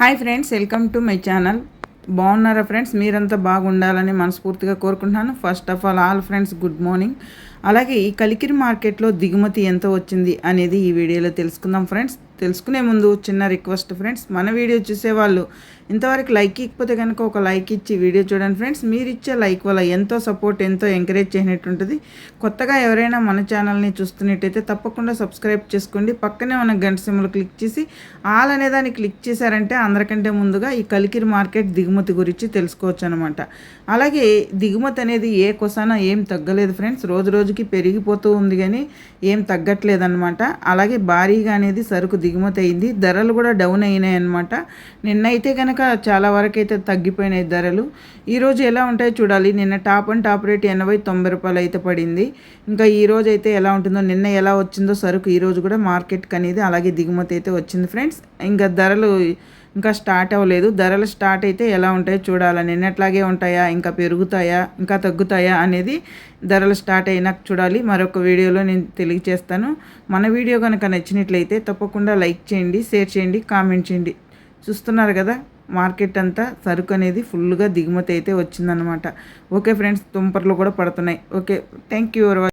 Hi friends welcome to my channel. బాగున్నారా friends? మీరంతా బాగుండాలని మనస్ఫూర్తిగా కోరుకుంటున్నాను. First of all all friends good morning అలాగే ఈ కలికిరి మార్కెట్లో దిగుమతి ఎంత వచ్చింది అనేది ఈ వీడియోలో తెలుసుకుందాం ఫ్రెండ్స్. తెలుసుకునే ముందు చిన్న రిక్వెస్ట్ ఫ్రెండ్స్ మన వీడియో చూసేవాళ్ళు ఇంతవరకు లైక్ ఇకపోతే కనుక ఒక లైక్ ఇచ్చి వీడియో చూడండి ఫ్రెండ్స్. మీరు ఇచ్చే లైక్ వల్ల ఎంతో సపోర్ట్ ఎంతో ఎంకరేజ్ చేసినట్టుంటుంది. కొత్తగా ఎవరైనా మన ఛానల్ని చూస్తున్నట్టయితే తప్పకుండా సబ్స్క్రైబ్ చేసుకోండి. పక్కనే ఉన్న గంట సిమ్లు క్లిక్ చేసి ఆల్ అనే దాన్ని క్లిక్ చేశారంటే అందరికంటే ముందుగా ఈ కలికిరి మార్కెట్ దిగుమతి గురించి తెలుసుకోవచ్చు అనమాట అలాగే దిగుమతి అనేది ఏ కొసాన ఏం తగ్గలేదు ఫ్రెండ్స్. రోజు రోజుకి పెరిగిపోతూ ఉంది కానీ ఏం తగ్గట్లేదు అనమాట అలాగే భారీగా అనేది సరుకు దిగుమతి అయింది. ధరలు కూడా డౌన్ అయినాయి అనమాట నిన్నైతే కనుక చాలా వరకు అయితే తగ్గిపోయినాయి ధరలు. ఈరోజు ఎలా ఉంటాయో చూడాలి. నిన్న టాప్ అండ్ టాప్ రేట్ ఎనభై తొంభై రూపాయలు అయితే పడింది. ఇంకా ఈ రోజు అయితే ఎలా ఉంటుందో నిన్న ఎలా వచ్చిందో సరుకు ఈరోజు కూడా మార్కెట్కి అనేది అలాగే దిగుమతి అయితే వచ్చింది ఫ్రెండ్స్. ఇంకా ధరలు ఇంకా స్టార్ట్ అవ్వలేదు. ధరలు స్టార్ట్ అయితే ఎలా ఉంటాయో చూడాలి నిన్నట్లాగే ఉంటాయా? ఇంకా పెరుగుతాయా? ఇంకా తగ్గుతాయా? అనేది ధరలు స్టార్ట్ అయినాక చూడాలి. మరొక వీడియోలో నేను తెలియజేస్తాను. మన వీడియో కనుక నచ్చినట్లయితే తప్పకుండా లైక్ చేయండి షేర్ చేయండి కామెంట్ చేయండి. చూస్తున్నారు కదా? మార్కెట్ అంతా సరుకు అనేది ఫుల్గా దిగుమతి అయితే వచ్చిందనమాట ఓకే ఫ్రెండ్స్ తుంపర్లు కూడా పడుతున్నాయి. Okay thank you